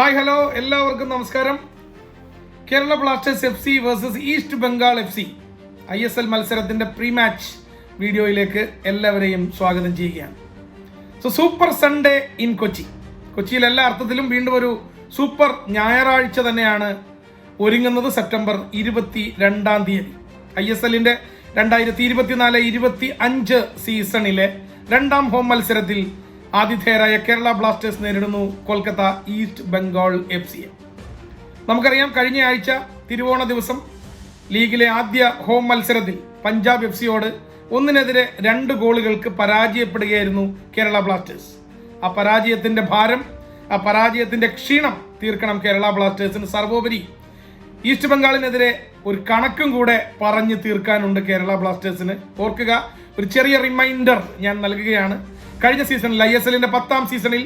Hi hello. എല്ലാവർക്കും നമസ്കാരം. Kerala Blasters F C versus East Bengal F C I S L മത്സരത്തിന്റെ pre match വീഡിയോയിലേക്ക് എല്ലാവരെയും സ്വാഗതം ചെയ്യുകയാണ്. So super Sunday in Kochi കൊച്ചിയിൽ എല്ലാ അർത്ഥത്തിലും വീണ്ടും ഒരു സൂപ്പർ ഞായറാഴ്ച തന്നെയാണ് ഒരുങ്ങുന്നത് സെപ്റ്റംബർ ഇരുപത്തി രണ്ടാം തീയതി. ഐ എസ് എല്ലിന്റെ രണ്ടായിരത്തി ഇരുപത്തിനാല് ഇരുപത്തി അഞ്ച് സീസണിലെ രണ്ടാം ഹോം മത്സരത്തിൽ ആതിഥേയരായ കേരള ബ്ലാസ്റ്റേഴ്സ് നേരിടുന്നു കൊൽക്കത്ത ഈസ്റ്റ് ബംഗാൾ എഫ് സിയെ നമുക്കറിയാം കഴിഞ്ഞ ആഴ്ച തിരുവോണ ദിവസം ലീഗിലെ ആദ്യ ഹോം മത്സരത്തിൽ പഞ്ചാബ് എഫ് സിയോട് ഒന്നിനെതിരെ രണ്ട് ഗോളുകൾക്ക് പരാജയപ്പെടുകയായിരുന്നു കേരള ബ്ലാസ്റ്റേഴ്സ്. ആ പരാജയത്തിന്റെ ഭാരം ആ പരാജയത്തിന്റെ ക്ഷീണം തീർക്കണം കേരള ബ്ലാസ്റ്റേഴ്സിന് സർവോപരി. ഈസ്റ്റ് ബംഗാളിനെതിരെ ഒരു കണക്കും കൂടെ പറഞ്ഞു തീർക്കാനുണ്ട് കേരള ബ്ലാസ്റ്റേഴ്സിന്. ഓർക്കുക ഒരു ചെറിയ റിമൈൻഡർ ഞാൻ നൽകുകയാണ്. കഴിഞ്ഞ സീസണിൽ ഐ എസ് എല്ലിന്റെ പത്താം സീസണിൽ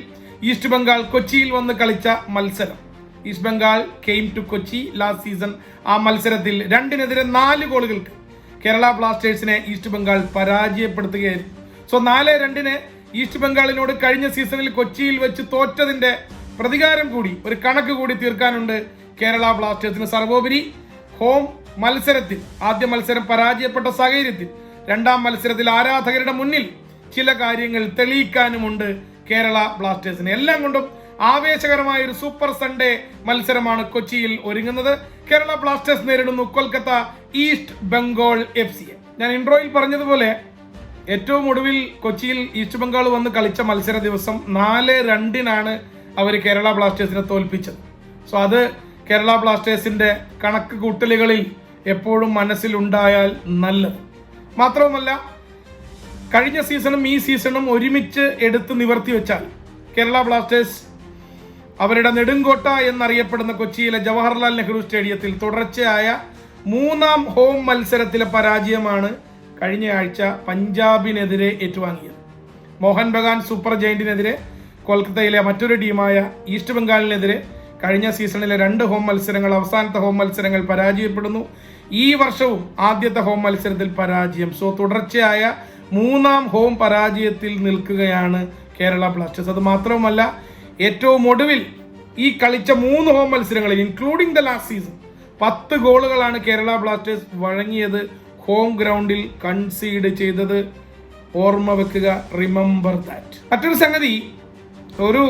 ഈസ്റ്റ് ബംഗാൾ കൊച്ചിയിൽ വന്ന് കളിച്ച മത്സരം. East Bengal came to Kochi last season ആ മത്സരത്തിൽ രണ്ടിനെതിരെ നാല് ഗോളുകൾക്ക് കേരള ബ്ലാസ്റ്റേഴ്സിനെ ഈസ്റ്റ് ബംഗാൾ പരാജയപ്പെടുത്തുകയായിരുന്നു. സോ നാല് രണ്ടിന് ഈസ്റ്റ് ബംഗാളിനോട് കഴിഞ്ഞ സീസണിൽ കൊച്ചിയിൽ വെച്ച് തോറ്റതിന്റെ പ്രതികാരം കൂടി ഒരു കണക്ക് കൂടി തീർക്കാനുണ്ട് കേരള ബ്ലാസ്റ്റേഴ്സിന്. സർവോപരി ഹോം മത്സരത്തിൽ ആദ്യ മത്സരം പരാജയപ്പെട്ട സാഹചര്യത്തിൽ രണ്ടാം മത്സരത്തിൽ ആരാധകരുടെ മുന്നിൽ ചില കാര്യങ്ങൾ തെളിയിക്കാനുമുണ്ട് കേരള ബ്ലാസ്റ്റേഴ്സിന്. എല്ലാം കൊണ്ടും ആവേശകരമായ ഒരു സൂപ്പർ സൺഡേ മത്സരമാണ് കൊച്ചിയിൽ ഒരുങ്ങുന്നത്. കേരള ബ്ലാസ്റ്റേഴ്സ് നേരിടുന്നു കൊൽക്കത്ത ഈസ്റ്റ് ബംഗാൾ എഫ് സിയെ ഞാൻ ഇൻട്രോയിൽ പറഞ്ഞതുപോലെ ഏറ്റവും ഒടുവിൽ കൊച്ചിയിൽ ഈസ്റ്റ് ബംഗാൾ വന്ന് കളിച്ച മത്സര ദിവസം നാല് രണ്ടിനാണ് അവർ കേരള ബ്ലാസ്റ്റേഴ്സിനെ തോൽപ്പിച്ചത്. സോ അത് കേരള ബ്ലാസ്റ്റേഴ്സിന്റെ കണക്ക് കൂട്ടലുകളിൽ എപ്പോഴും മനസ്സിലുണ്ടായാൽ നല്ലത്. മാത്രവുമല്ല കഴിഞ്ഞ സീസണും ഈ സീസണും ഒരുമിച്ച് എടുത്ത് നിവർത്തി വെച്ചാൽ കേരള ബ്ലാസ്റ്റേഴ്സ് അവരുടെ നെടുങ്കോട്ട എന്നറിയപ്പെടുന്ന കൊച്ചിയിലെ ജവഹർലാൽ നെഹ്റു സ്റ്റേഡിയത്തിൽ തുടർച്ചയായ മൂന്നാം ഹോം മത്സരത്തിലെ പരാജയമാണ് കഴിഞ്ഞ ആഴ്ച പഞ്ചാബിനെതിരെ ഏറ്റുവാങ്ങിയത്. മോഹൻ ബഗാൻ സൂപ്പർ ജയന്റിനെതിരെ കൊൽക്കത്തയിലെ മറ്റൊരു ടീമായ ഈസ്റ്റ് ബംഗാളിനെതിരെ കഴിഞ്ഞ സീസണിലെ രണ്ട് ഹോം മത്സരങ്ങൾ അവസാനത്തെ ഹോം മത്സരങ്ങൾ പരാജയപ്പെടുന്നു. ഈ വർഷവും ആദ്യത്തെ ഹോം മത്സരത്തിൽ പരാജയം. സോ തുടർച്ചയായ മൂന്നാം ഹോം പരാജയത്തിൽ നിൽക്കുകയാണ് കേരള ബ്ലാസ്റ്റേഴ്സ്. അത് മാത്രവുമല്ല ഏറ്റവും ഒടുവിൽ ഈ കളിച്ച മൂന്ന് ഹോം മത്സരങ്ങളിൽ ഇൻക്ലൂഡിംഗ് ദ ലാസ്റ്റ് സീസൺ പത്ത് ഗോളുകളാണ് കേരള ബ്ലാസ്റ്റേഴ്സ് വഴങ്ങിയത് ഹോം ഗ്രൗണ്ടിൽ കൺസീഡ് ചെയ്തത്. ഓർമ്മ വെക്കുക റിമെമ്പർ ദാറ്റ് മറ്റൊരു സംഗതി ഒരു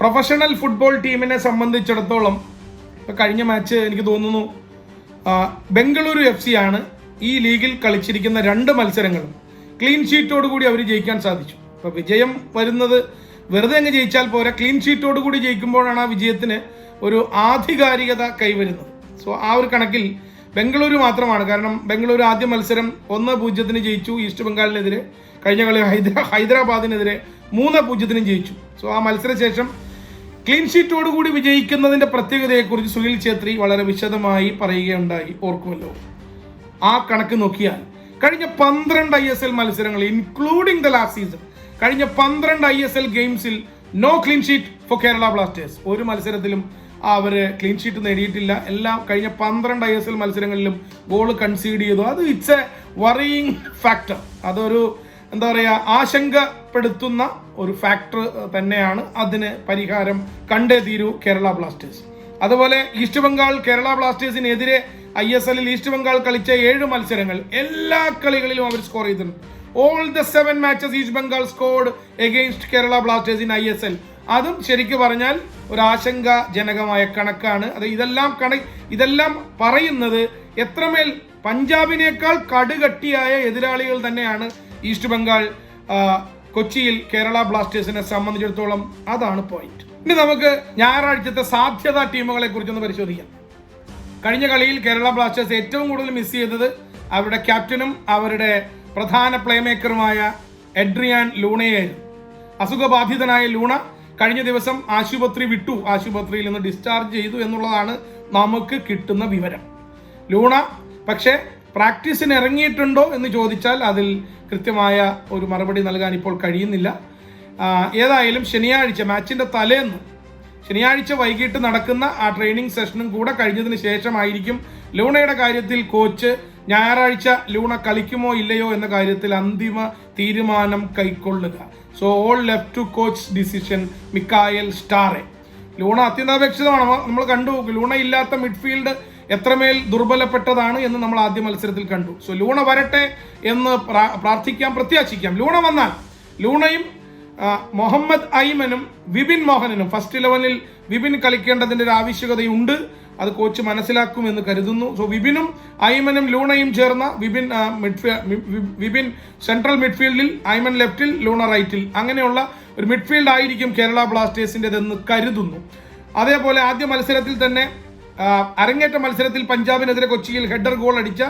പ്രൊഫഷണൽ ഫുട്ബോൾ ടീമിനെ സംബന്ധിച്ചിടത്തോളം കഴിഞ്ഞ മാച്ച് എനിക്ക് തോന്നുന്നു ബംഗളൂരു എഫ് സി ആണ് ഈ ലീഗിൽ കളിച്ചിരിക്കുന്ന രണ്ട് മത്സരങ്ങളും. ക്ലീൻ ഷീറ്റോട് കൂടി അവർ ജയിക്കാൻ സാധിച്ചു. അപ്പോൾ വിജയം വരുന്നത് വെറുതെ അങ്ങ് ജയിച്ചാൽ പോരാ. ക്ലീൻ ഷീറ്റോട് കൂടി ജയിക്കുമ്പോഴാണ് ആ വിജയത്തിന് ഒരു ആധികാരികത കൈവരുന്നത്. സോ ആ ഒരു കണക്കിൽ ബംഗളൂരു മാത്രമാണ്. കാരണം ബംഗളൂരു ആദ്യ മത്സരം ഒന്ന് പൂജ്യത്തിന് ജയിച്ചു. ഈസ്റ്റ് ബംഗാളിനെതിരെ കഴിഞ്ഞ കളി ഹൈദരാ ഹൈദരാബാദിനെതിരെ മൂന്ന് പൂജ്യത്തിനും ജയിച്ചു. സോ ആ മത്സരശേഷം ക്ലീൻ ഷീറ്റോട് കൂടി വിജയിക്കുന്നതിന്റെ പ്രത്യേകതയെക്കുറിച്ച് സുനിൽ ഛേത്രി വളരെ വിശദമായി പറയുകയുണ്ടായി. ഓർക്കുമല്ലോ. ആ കണക്ക് നോക്കിയാൽ കഴിഞ്ഞ പന്ത്രണ്ട് ഐ എസ് എൽ മത്സരങ്ങൾ ഇൻക്ലൂഡിംഗ് ദ ലാസ്റ്റ് സീസൺ കഴിഞ്ഞ പന്ത്രണ്ട് ഐ എസ് എൽ ഗെയിംസിൽ no clean sheet for Kerala Blasters ഒരു മത്സരത്തിലും അവർ ക്ലീൻ ഷീറ്റ് നേടിയിട്ടില്ല എല്ലാം കഴിഞ്ഞ പന്ത്രണ്ട് ഐ എസ് എൽ മത്സരങ്ങളിലും ഗോൾ കൺസീഡ് ചെയ്തു. അത് ഇറ്റ്സ് എ വറിയിങ് ഫാക്ടർ അതൊരു എന്താ പറയുക ആശങ്കപ്പെടുത്തുന്ന ഒരു ഫാക്ടർ തന്നെയാണ് അതിന് പരിഹാരം കണ്ടേ തീരൂ കേരള ബ്ലാസ്റ്റേഴ്സ് അതുപോലെ ഈസ്റ്റ് ബംഗാൾ കേരള ബ്ലാസ്റ്റേഴ്സിനെതിരെ ഐ എസ് എല്ലിൽ ഈസ്റ്റ് ബംഗാൾ കളിച്ച ഏഴ് മത്സരങ്ങൾ എല്ലാ കളികളിലും അവർ സ്കോർ ചെയ്തിട്ടുണ്ട്. All the seven matches East Bengal scored against Kerala Blasters in I S L അതും ശരിക്കു പറഞ്ഞാൽ ഒരു ആശങ്കാജനകമായ കണക്കാണ്. അത് ഇതെല്ലാം കണ ഇതെല്ലാം പറയുന്നത് എത്രമേൽ പഞ്ചാബിനേക്കാൾ കടുകട്ടിയായ എതിരാളികൾ തന്നെയാണ് ഈസ്റ്റ് ബംഗാൾ കൊച്ചിയിൽ കേരള ബ്ലാസ്റ്റേഴ്സിനെ സംബന്ധിച്ചിടത്തോളം. അതാണ് പോയിന്റ് ഇനി നമുക്ക് ഞായറാഴ്ചത്തെ സാധ്യതാ ടീമുകളെ കുറിച്ചൊന്ന് പരിശോധിക്കാം. കഴിഞ്ഞ കളിയിൽ കേരള ബ്ലാസ്റ്റേഴ്സ് ഏറ്റവും കൂടുതൽ മിസ് ചെയ്തത് അവരുടെ ക്യാപ്റ്റനും അവരുടെ പ്രധാന പ്ലേമേക്കറുമായ എഡ്രിയാൻ ലൂണയായിരുന്നു. അസുഖബാധിതനായ ലൂണ കഴിഞ്ഞ ദിവസം ആശുപത്രി വിട്ടു. ആശുപത്രിയിൽ നിന്ന് ഡിസ്ചാർജ് ചെയ്തു എന്നുള്ളതാണ് നമുക്ക് കിട്ടുന്ന വിവരം. ലൂണ പക്ഷേ പ്രാക്ടീസിന് ഇറങ്ങിയിട്ടുണ്ടോ എന്ന് ചോദിച്ചാൽ അതിൽ കൃത്യമായ ഒരു മറുപടി നൽകാൻ ഇപ്പോൾ കഴിയുന്നില്ല. ഏതായാലും ശനിയാഴ്ച മാച്ചിന്റെ തലേന്ന് ശനിയാഴ്ച വൈകിട്ട് നടക്കുന്ന ആ ട്രെയിനിങ് സെഷനും കൂടെ കഴിഞ്ഞതിന് ശേഷമായിരിക്കും ലൂണയുടെ കാര്യത്തിൽ കോച്ച് ഞായറാഴ്ച ലൂണ കളിക്കുമോ ഇല്ലയോ എന്ന കാര്യത്തിൽ അന്തിമ തീരുമാനം കൈക്കൊള്ളുക. So all left to coach decision Mikael Stahre. Luna അത്യന്താപേക്ഷിതമാണ്. നമ്മൾ കണ്ടു ലൂണ ഇല്ലാത്ത മിഡ്ഫീൽഡ് എത്രമേൽ ദുർബലപ്പെട്ടതാണ് എന്ന് നമ്മൾ ആദ്യ മത്സരത്തിൽ കണ്ടു. സോ ലൂണ വരട്ടെ എന്ന് പ്രാർത്ഥിക്കാം പ്രത്യാശിക്കാം. ലൂണ വന്നാൽ ലൂണയും മുഹമ്മദ് ഐമനും വിപിൻ മോഹനനും ഫസ്റ്റ് ഇലവനിൽ വിപിൻ കളിക്കേണ്ടതിന്റെ ഒരു ആവശ്യകതയുണ്ട്. അത് കോച്ച് മനസ്സിലാക്കുമെന്ന് കരുതുന്നു. സോ വിപിനും ഐമനും ലൂണയും ചേർന്ന വിപിൻ വിപിൻ സെൻട്രൽ മിഡ്ഫീൽഡിൽ ഐമൻ ലെഫ്റ്റിൽ ലൂണ റൈറ്റിൽ അങ്ങനെയുള്ള ഒരു മിഡ്ഫീൽഡ് ആയിരിക്കും കേരള ബ്ലാസ്റ്റേഴ്സിന്റെതെന്ന് കരുതുന്നു. അതേപോലെ ആദ്യ മത്സരത്തിൽ തന്നെ അരങ്ങേറ്റ മത്സരത്തിൽ പഞ്ചാബിനെതിരെ കൊച്ചിയിൽ ഹെഡർ ഗോൾ അടിച്ച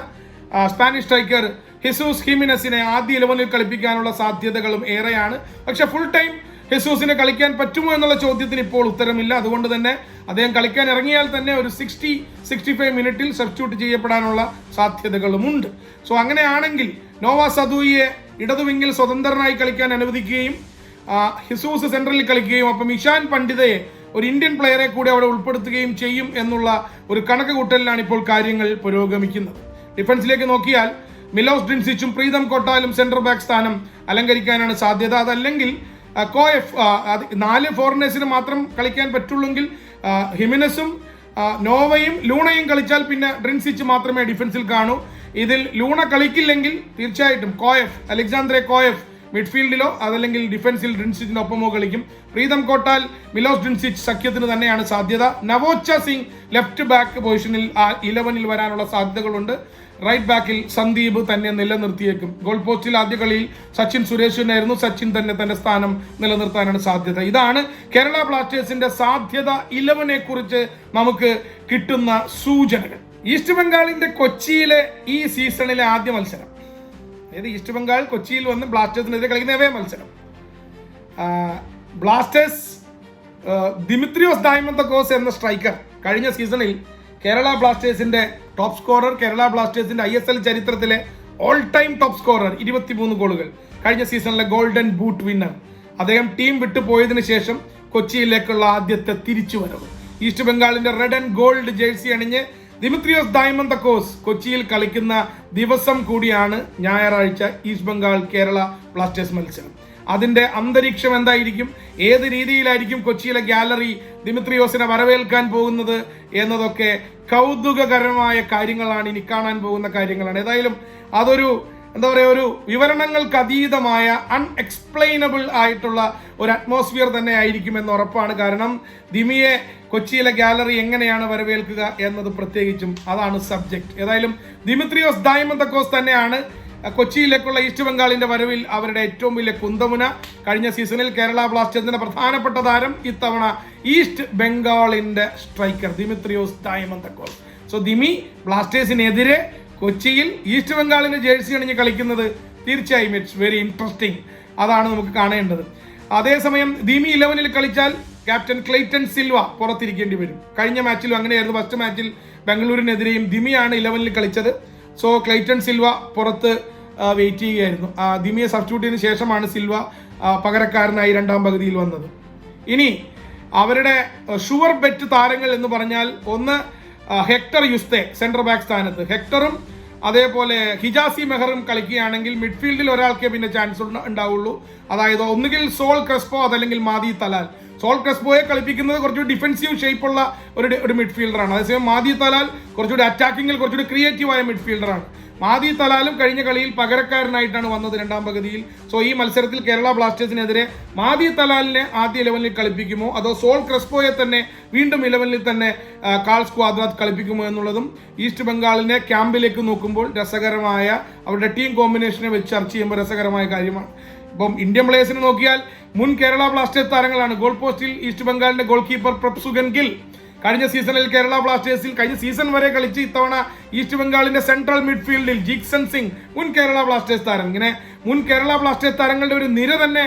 സ്പാനിഷ് സ്ട്രൈക്കർ ഹിസൂസ് ഹിമിനസിനെ ആദ്യ ഇലവനിൽ കളിപ്പിക്കാനുള്ള സാധ്യതകളും ഏറെയാണ്. പക്ഷെ ഫുൾ ടൈം ഹിസൂസിനെ കളിക്കാൻ പറ്റുമോ എന്നുള്ള ചോദ്യത്തിന് ഇപ്പോൾ ഉത്തരമില്ല. അതുകൊണ്ട് തന്നെ അദ്ദേഹം കളിക്കാൻ ഇറങ്ങിയാൽ തന്നെ ഒരു സിക്സ്റ്റി സിക്സ്റ്റി ഫൈവ് മിനിറ്റിൽ സബ്സ്റ്റിറ്റ്യൂട്ട് ചെയ്യപ്പെടാനുള്ള സാധ്യതകളുമുണ്ട്. സോ അങ്ങനെയാണെങ്കിൽ നോവ സദൂയെ ഇടതുവിങ്ങിൽ സ്വതന്ത്രനായി കളിക്കാൻ അനുവദിക്കുകയും ഹിസൂസ് സെൻട്രലിൽ കളിക്കുകയും അപ്പം ഇഷാൻ പണ്ഡിതയെ ഒരു ഇന്ത്യൻ പ്ലെയറെ കൂടി അവിടെ ഉൾപ്പെടുത്തുകയും ചെയ്യും എന്നുള്ള ഒരു കണക്ക് കൂട്ടലിലാണ് ഇപ്പോൾ കാര്യങ്ങൾ പുരോഗമിക്കുന്നത്. ഡിഫൻസിലേക്ക് നോക്കിയാൽ മിലോസ് ഡ്രിൻസിച്ചും പ്രീതം കൊട്ടാലും സെന്റർ ബാക്ക് സ്ഥാനം അലങ്കരിക്കാനാണ് സാധ്യത. അതല്ലെങ്കിൽ കോയഫ് നാല് ഫോറിനേഴ്സിന് മാത്രം കളിക്കാൻ പറ്റുള്ളെങ്കിൽ ഹിമിനസും നോവയും ലൂണയും കളിച്ചാൽ പിന്നെ ഡ്രിൻസിച്ച് മാത്രമേ ഡിഫൻസിൽ കാണൂ. ഇതിൽ ലൂണ കളിക്കില്ലെങ്കിൽ തീർച്ചയായിട്ടും കോയഫ് അലക്സാന്ദ്രെ കോയഫ് മിഡ്ഫീൽഡിലോ അതല്ലെങ്കിൽ ഡിഫൻസിൽ ഡ്രിൻസിച്ചിനൊപ്പമോ കളിക്കും. പ്രീതം കോട്ടാൽ മിലോസ് ഡ്രിൻസിച്ച് സഖ്യത്തിന് തന്നെയാണ് സാധ്യത. നവോച്ച സിംഗ് ലെഫ്റ്റ് ബാക്ക് പൊസിഷനിൽ ആ ഇലവനിൽ വരാനുള്ള സാധ്യതകളുണ്ട്. റൈറ്റ് ബാക്കിൽ സന്ദീപ് തന്നെ നിലനിർത്തിയേക്കും. ഗോൾ പോസ്റ്റിൽ ആദ്യ കളിയിൽ സച്ചിൻ സുരേഷിനായിരുന്നു സച്ചിൻ തന്നെ തന്റെ സ്ഥാനം നിലനിർത്താനാണ് സാധ്യത. ഇതാണ് കേരള ബ്ലാസ്റ്റേഴ്സിന്റെ സാധ്യത. ഇലവനെ കുറിച്ച് നമുക്ക് കിട്ടുന്ന സൂചനകൾ. ഈസ്റ്റ് ബംഗാളിന്റെ കൊച്ചിയിലെ ഈ സീസണിലെ ആദ്യ മത്സരം. അതായത് ഈസ്റ്റ് ബംഗാൾ കൊച്ചിയിൽ വന്ന് ബ്ലാസ്റ്റേഴ്സിനെതിരെ കളിക്കുന്ന അവേ മത്സരം. ബ്ലാസ്റ്റേഴ്സ് ദിമിത്രിയോസ് ഡയമന്തക്കോസ് എന്ന സ്ട്രൈക്കർ കഴിഞ്ഞ സീസണിൽ കേരള ബ്ലാസ്റ്റേഴ്സിന്റെ ടോപ്പ് സ്കോറർ കേരള ബ്ലാസ്റ്റേഴ്സിന്റെ ഐ എസ് എൽ ചരിത്രത്തിലെ ഓൾ ടൈം ടോപ്പ് സ്കോറർ ഇരുപത്തിമൂന്ന് ഗോളുകൾ കഴിഞ്ഞ സീസണിലെ ഗോൾഡൻ ബൂട്ട് വിന്നർ അദ്ദേഹം ടീം വിട്ടു പോയതിനു ശേഷം കൊച്ചിയിലേക്കുള്ള ആദ്യത്തെ തിരിച്ചുവരവ്. ഈസ്റ്റ് ബംഗാളിന്റെ റെഡ് ആൻഡ് ഗോൾഡ് ജേഴ്സി അണിഞ്ഞ് ദിമിത്രിയോസ് ഡയമണ്ട് ഡയമന്തക്കോസ് കൊച്ചിയിൽ കളിക്കുന്ന ദിവസം കൂടിയാണ് ഞായറാഴ്ച ഈസ്റ്റ് ബംഗാൾ കേരള ബ്ലാസ്റ്റേഴ്സ് മത്സരം. അതിന്റെ അന്തരീക്ഷം എന്തായിരിക്കും? ഏത് രീതിയിലായിരിക്കും കൊച്ചിയിലെ ഗാലറി ദിമിത്രിയോസിനെ വരവേൽക്കാൻ പോകുന്നത് എന്നതൊക്കെ കൗതുകകരമായ കാര്യങ്ങളാണ് ഇനി കാണാൻ പോകുന്ന കാര്യങ്ങളാണ്. ഏതായാലും അതൊരു എന്താ പറയുക ഒരു വിവരണങ്ങൾക്ക് അതീതമായ അൺഎക്സ്പ്ലെയിനബിൾ ആയിട്ടുള്ള ഒരു അറ്റ്മോസ്ഫിയർ തന്നെ ആയിരിക്കും എന്ന് ഉറപ്പാണ്. കാരണം ദിമിയെ കൊച്ചിയിലെ ഗാലറി എങ്ങനെയാണ് വരവേൽക്കുക എന്നത് പ്രത്യേകിച്ചും അതാണ് സബ്ജക്ട് ഏതായാലും ദിമിത്രിയോസ് ഡയമന്തക്കോസ് തന്നെയാണ് കൊച്ചിയിലേക്കുള്ള ഈസ്റ്റ് ബംഗാളിന്റെ വരവിൽ അവരുടെ ഏറ്റവും വലിയ കുന്തമുന. കഴിഞ്ഞ സീസണിൽ കേരള ബ്ലാസ്റ്റേഴ്സിന്റെ പ്രധാനപ്പെട്ട താരം ഇത്തവണ east ബംഗാളിന്റെ striker Dimitrios Diamantakos so Dimi ബ്ലാസ്റ്റേഴ്സിനെതിരെ കൊച്ചിയിൽ ഈസ്റ്റ് ബംഗാളിന്റെ ജേഴ്സി അണിഞ്ഞ് കളിക്കുന്നത് തീർച്ചയായും ഇറ്റ്സ് വെരി ഇൻട്രസ്റ്റിംഗ് അതാണ് നമുക്ക് കാണേണ്ടത്. അതേസമയം ദിമി ഇലവനിൽ കളിച്ചാൽ ക്യാപ്റ്റൻ ക്ലെയ്റ്റൺ സിൽവ പുറത്തിരിക്കേണ്ടി വരും. കഴിഞ്ഞ മാച്ചിലും അങ്ങനെയായിരുന്നു. ഫസ്റ്റ് മാച്ചിൽ ബംഗളൂരിനെതിരെയും ദിമിയാണ് ഇലവനിൽ കളിച്ചത്. സോ ക്ലെയ്റ്റൺ സിൽവ പുറത്ത് വെയിറ്റ് ചെയ്യുകയായിരുന്നു. ദിമിയെ സബ്സ്റ്റിറ്റ്യൂട്ടിന് ശേഷമാണ് സിൽവ പകരക്കാരനായി രണ്ടാം പകുതിയിൽ വന്നത്. ഇനി അവരുടെ ഷുവർ ബെറ്റ് താരങ്ങൾ എന്ന് പറഞ്ഞാൽ ഒന്ന് ഹെക്ടർ യുസ്തെ സെൻട്രർ ബാക്ക് സ്ഥാനത്ത്. ഹെക്ടറും അതേപോലെ ഹിജാസി മെഹറും കളിക്കുകയാണെങ്കിൽ മിഡ്ഫീൽഡിൽ ഒരാൾക്കേ പിന്നെ ചാൻസ് ഉണ്ടാവുള്ളൂ. അതായത് ഒന്നുകിൽ സോൾ ക്രെസ്പോ അതല്ലെങ്കിൽ മാദി തലാൽ. സോൾ ക്രെസ്പോയെ കളിപ്പിക്കുന്നത് കുറച്ചുകൂടി ഡിഫൻസീവ് ഷേപ്പുള്ള ഒരു ഒരു മിഡ്ഫീൽഡറാണ് അതേസമയം മാദി തലാൽ കുറച്ചുകൂടി അറ്റാക്കിങ്ങിൽ കുറച്ചുകൂടി ക്രിയേറ്റീവായ മിഡ്ഫീൽഡറാണ് മാദി തലാലും കഴിഞ്ഞ കളിയിൽ പകരക്കാരനായിട്ടാണ് വന്നത് രണ്ടാം പകുതിയിൽ. സോ ഈ മത്സരത്തിൽ കേരള ബ്ലാസ്റ്റേഴ്സിനെതിരെ മാദി തലാലിനെ ആദ്യ ഇലവനിൽ കളിപ്പിക്കുമോ? അതോ സോൾ ക്രെസ്പോയെ തന്നെ വീണ്ടും ഇലവനിൽ തന്നെ കാൾസ് കാൾ സ്ക്വാദ്രാത്ത് കളിപ്പിക്കുമോ എന്നുള്ളതും ഈസ്റ്റ് ബംഗാളിനെ ക്യാമ്പിലേക്ക് നോക്കുമ്പോൾ രസകരമായ അവരുടെ ടീം കോമ്പിനേഷനെ വെച്ച് ചർച്ച ചെയ്യുമ്പോൾ രസകരമായ കാര്യമാണ്. ഇപ്പം ഇന്ത്യൻ പ്ലേയേഴ്സിനെ നോക്കിയാൽ മുൻ കേരള ബ്ലാസ്റ്റേഴ്സ് താരങ്ങളാണ്. ഗോൾ പോസ്റ്റിൽ ഈസ്റ്റ് ബംഗാളിന്റെ ഗോൾ കീപ്പർ പ്രപ്സുഗൻ ഗിൽ. കഴിഞ്ഞ സീസണിൽ കേരള ബ്ലാസ്റ്റേഴ്സിൽ കഴിഞ്ഞ സീസൺ വരെ കളിച്ച് ഇത്തവണ ഈസ്റ്റ് ബംഗാളിന്റെ സെൻട്രൽ മിഡ്ഫീൽഡിൽ ജിക്സൺ സിംഗ് മുൻ കേരള ബ്ലാസ്റ്റേഴ്സ് താരം. ഇങ്ങനെ മുൻ കേരള ബ്ലാസ്റ്റേഴ്സ് താരങ്ങളുടെ ഒരു നിര തന്നെ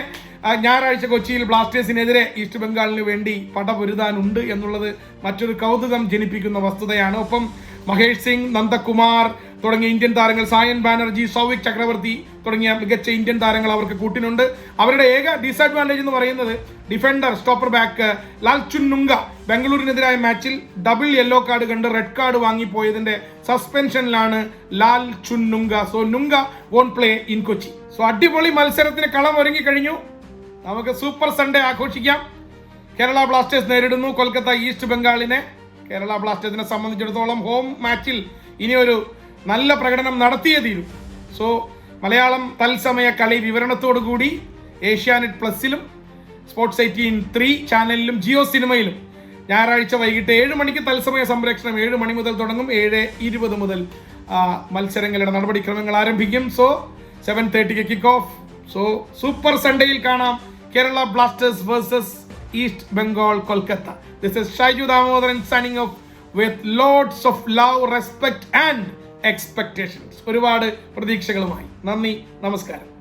ഞായറാഴ്ച കൊച്ചിയിൽ ബ്ലാസ്റ്റേഴ്സിനെതിരെ ഈസ്റ്റ് ബംഗാളിന് വേണ്ടി പടപൊരുതാനുണ്ട് എന്നുള്ളത് മറ്റൊരു കൗതുകം ജനിപ്പിക്കുന്ന വസ്തുതയാണ്. ഒപ്പം മഹേഷ് സിംഗ് നന്ദകുമാർ തുടങ്ങിയ ഇന്ത്യൻ താരങ്ങൾ സായൻ ബാനർജി സൗവിക് ചക്രവർത്തി തുടങ്ങിയ മികച്ച ഇന്ത്യൻ താരങ്ങൾ അവർക്ക് കൂട്ടിനുണ്ട്. അവരുടെ ഏക ഡിസഡ്വാന്റേജ് എന്ന് പറയുന്നത് defender stopper back Lalchungnunga ബംഗളൂരിനെതിരായ മാച്ചിൽ ഡബിൾ യെല്ലോ കാർഡ് കണ്ട് റെഡ് കാർഡ് വാങ്ങിപ്പോയതിന്റെ സസ്പെൻഷനിലാണ് Lalchungnunga so Nunga won play in Kochi so അടിപൊളി മത്സരത്തിന് കളം ഒരുങ്ങി കഴിഞ്ഞു. നമുക്ക് സൂപ്പർ സൺഡേ ആഘോഷിക്കാം. കേരള ബ്ലാസ്റ്റേഴ്സ് നേരിടുന്നു. കൊൽക്കത്ത ഈസ്റ്റ് ബംഗാളിനെ. കേരള ബ്ലാസ്റ്റേഴ്സിനെ സംബന്ധിച്ചിടത്തോളം ഹോം മാച്ചിൽ ഇനി ഒരു നല്ല പ്രകടനം നടത്തിയേ തീരും. സോ മലയാളം തത്സമയ കളി വിവരണത്തോടു കൂടി ഏഷ്യാനെറ്റ് പ്ലസിലും സ്പോർട്സ് എയ്റ്റീൻ ത്രീ ചാനലിലും ജിയോ സിനിമയിലും ഞായറാഴ്ച വൈകിട്ട് ഏഴ് മണിക്ക് തത്സമയ സംപ്രേഷണം ഏഴ് മണി മുതൽ തുടങ്ങും. ഏഴ് ഇരുപത് മുതൽ മത്സരങ്ങളുടെ നടപടിക്രമങ്ങൾ ആരംഭിക്കും. സോ സെവൻ തേർട്ടിക്ക് കിക്ക് ഓഫ് സോ സൂപ്പർ സൺഡേയിൽ കാണാം Kerala Blasters versus East Bengal Kolkata this is Shaiju Damodaran signing off with loads of love respect and expectations ഒരുപാട് പ്രതീക്ഷകളുമായി. നന്ദി നമസ്കാരം.